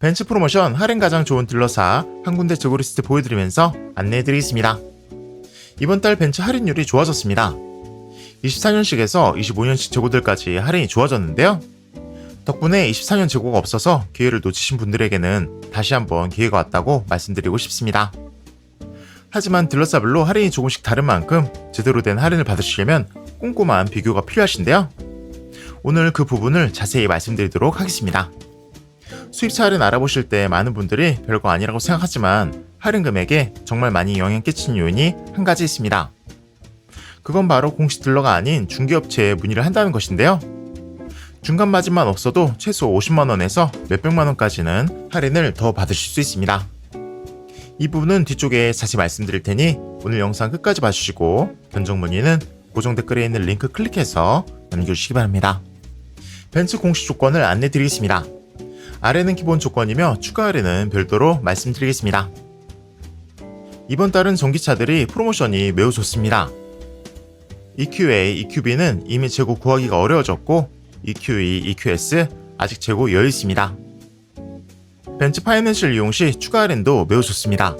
벤츠 프로모션 할인 가장 좋은 딜러사 한 군데 재고 리스트 보여드리면서 안내해드리겠습니다. 이번 달 벤츠 할인율이 좋아졌습니다. 24년식에서 25년식 재고들까지 할인이 좋아졌는데요. 덕분에 24년 재고가 없어서 기회를 놓치신 분들에게는 다시 한번 기회가 왔다고 말씀드리고 싶습니다. 하지만 딜러사별로 할인이 조금씩 다른 만큼 제대로 된 할인을 받으시려면 꼼꼼한 비교가 필요하신데요. 오늘 그 부분을 자세히 말씀드리도록 하겠습니다. 수입차 할인 알아보실 때 많은 분들이 별거 아니라고 생각하지만 할인 금액에 정말 많이 영향 끼치는 요인이 한 가지 있습니다. 그건 바로 공식 딜러가 아닌 중개업체에 문의를 한다는 것인데요. 중간 마진만 없어도 최소 50만원에서 몇백만원까지는 할인을 더 받으실 수 있습니다. 이 부분은 뒤쪽에 자세히 말씀드릴 테니 오늘 영상 끝까지 봐주시고 견적 문의는 고정 댓글에 있는 링크 클릭해서 남겨주시기 바랍니다. 벤츠 공식 조건을 안내 드리겠습니다. 아래는 기본 조건이며 추가 할인은 별도로 말씀드리겠습니다. 이번 달은 전기차들이 프로모션이 매우 좋습니다. EQA, EQB는 이미 재고 구하기가 어려워졌고 EQE, EQS 아직 재고 여유 있습니다. 벤츠 파이낸셜 이용 시 추가 할인도 매우 좋습니다.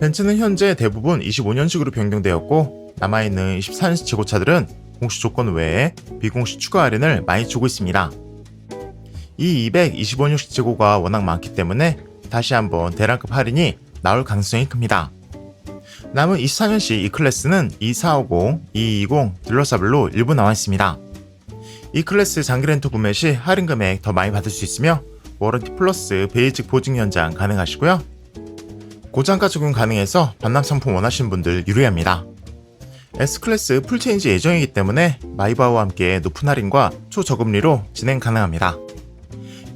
벤츠는 현재 대부분 25년식으로 변경되었고 남아있는 24년식 재고차들은 공식 조건 외에 비공식 추가 할인을 많이 주고 있습니다. 이 200, 25년식 재고가 워낙 많기 때문에 다시 한번 대량급 할인이 나올 가능성이 큽니다. 남은 24년식 E클래스는 E450, E20 딜러사별로 일부 나와 있습니다. E클래스 장기 렌트 구매 시 할인 금액 더 많이 받을 수 있으며 워런티 플러스 베이직 보증 연장 가능하시고요. 고장가 적용 가능해서 반납 상품 원하시는 분들 유리합니다. S클래스 풀체인지 예정이기 때문에 마이바와 함께 높은 할인과 초저금리로 진행 가능합니다.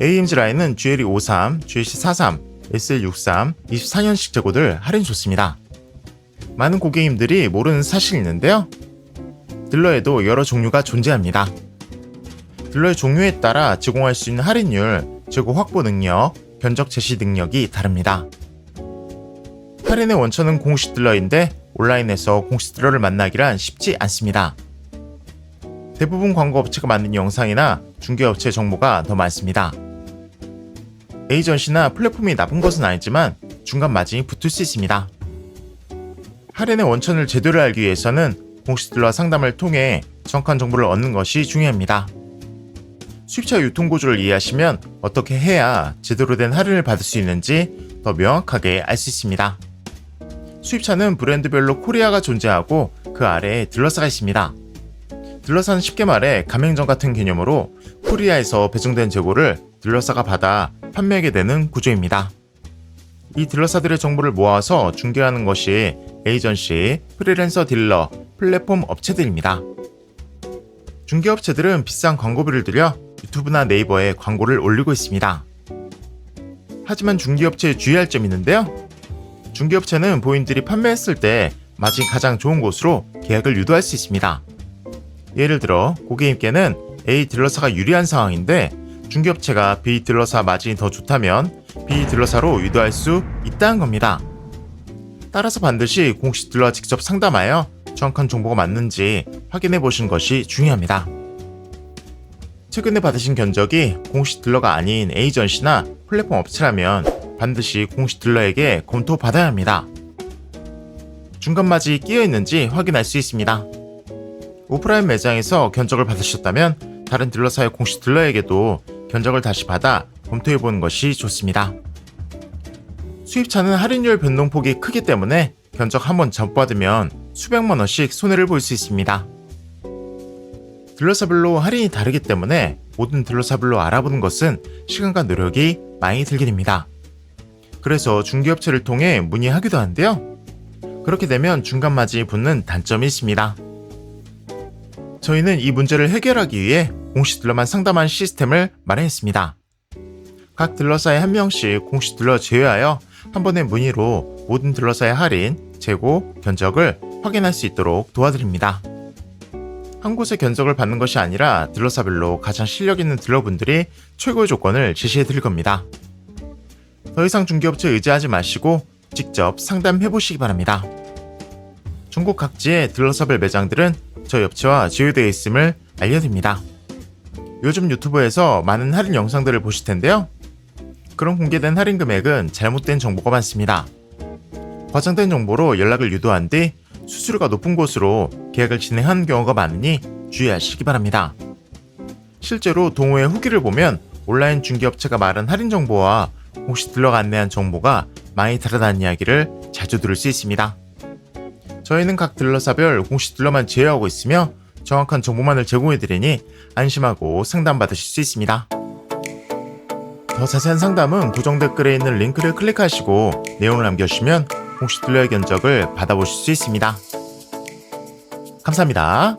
AMG 라인은 GLE 53, GLC 43, SL 63, 24년식 재고들 할인 좋습니다. 많은 고객님들이 모르는 사실이 있는데요. 딜러에도 여러 종류가 존재합니다. 딜러의 종류에 따라 제공할 수 있는 할인율, 재고 확보 능력, 견적 제시 능력이 다릅니다. 할인의 원천은 공식 딜러인데 온라인에서 공식 딜러를 만나기란 쉽지 않습니다. 대부분 광고 업체가 만든 영상이나 중개 업체 정보가 더 많습니다. 에이전시나 플랫폼이 나쁜 것은 아니지만 중간 마진이 붙을 수 있습니다. 할인의 원천을 제대로 알기 위해서는 공식 딜러 상담을 통해 정확한 정보를 얻는 것이 중요합니다. 수입차 유통 구조를 이해하시면 어떻게 해야 제대로 된 할인을 받을 수 있는지 더 명확하게 알 수 있습니다. 수입차는 브랜드별로 코리아가 존재하고 그 아래에 딜러사가 있습니다. 딜러사는 쉽게 말해 가맹점 같은 개념으로 코리아에서 배정된 재고를 딜러사가 받아 판매하게 되는 구조입니다. 이 딜러사들의 정보를 모아서 중개하는 것이 에이전시, 프리랜서 딜러, 플랫폼 업체들입니다. 중개업체들은 비싼 광고비를 들여 유튜브나 네이버에 광고를 올리고 있습니다. 하지만 중개업체에 주의할 점이 있는데요. 중개업체는 본인들이 판매했을 때 마진 가장 좋은 곳으로 계약을 유도할 수 있습니다. 예를 들어 고객님께는 A 딜러사가 유리한 상황인데 중개업체가 B 딜러사 마진이 더 좋다면 B 딜러사로 유도할 수 있다는 겁니다. 따라서 반드시 공식 딜러와 직접 상담하여 정확한 정보가 맞는지 확인해 보시는 것이 중요합니다. 최근에 받으신 견적이 공식 딜러가 아닌 에이전시나 플랫폼 업체라면 반드시 공식 딜러에게 검토받아야 합니다. 중간 마진이 끼어 있는지 확인할 수 있습니다. 오프라인 매장에서 견적을 받으셨다면 다른 딜러사의 공식 딜러에게도 견적을 다시 받아 검토해 보는 것이 좋습니다. 수입차는 할인율 변동폭이 크기 때문에 견적 한번 접받으면 수백만 원씩 손해를 볼 수 있습니다. 딜러사별로 할인이 다르기 때문에 모든 딜러사별로 알아보는 것은 시간과 노력이 많이 들게 됩니다. 그래서 중개업체를 통해 문의하기도 하는데요. 그렇게 되면 중간 마진이 붙는 단점이 있습니다. 저희는 이 문제를 해결하기 위해 공식 딜러만 상담한 시스템을 마련했습니다. 각 딜러사에 한 명씩 공식 딜러 제외하여 한 번의 문의로 모든 딜러사의 할인, 재고, 견적을 확인할 수 있도록 도와드립니다. 한 곳의 견적을 받는 것이 아니라 딜러사별로 가장 실력 있는 딜러분들이 최고의 조건을 제시해 드릴 겁니다. 더 이상 중개업체 의지하지 마시고 직접 상담해 보시기 바랍니다. 전국 각지의 딜러사별 매장들은 저희 업체와 제휴되어 있음을 알려드립니다. 요즘 유튜브에서 많은 할인 영상들을 보실 텐데요. 그런 공개된 할인 금액은 잘못된 정보가 많습니다. 과장된 정보로 연락을 유도한 뒤 수수료가 높은 곳으로 계약을 진행한 경우가 많으니 주의하시기 바랍니다. 실제로 동호회 후기를 보면 온라인 중개업체가 말한 할인 정보와 혹시 들러가 안내한 정보가 많이 다르다는 이야기를 자주 들을 수 있습니다. 저희는 각 딜러사별 공식 딜러만 제휴하고 있으며 정확한 정보만을 제공해드리니 안심하고 상담받으실 수 있습니다. 더 자세한 상담은 고정 댓글에 있는 링크를 클릭하시고 내용을 남겨주시면 공식 딜러의 견적을 받아보실 수 있습니다. 감사합니다.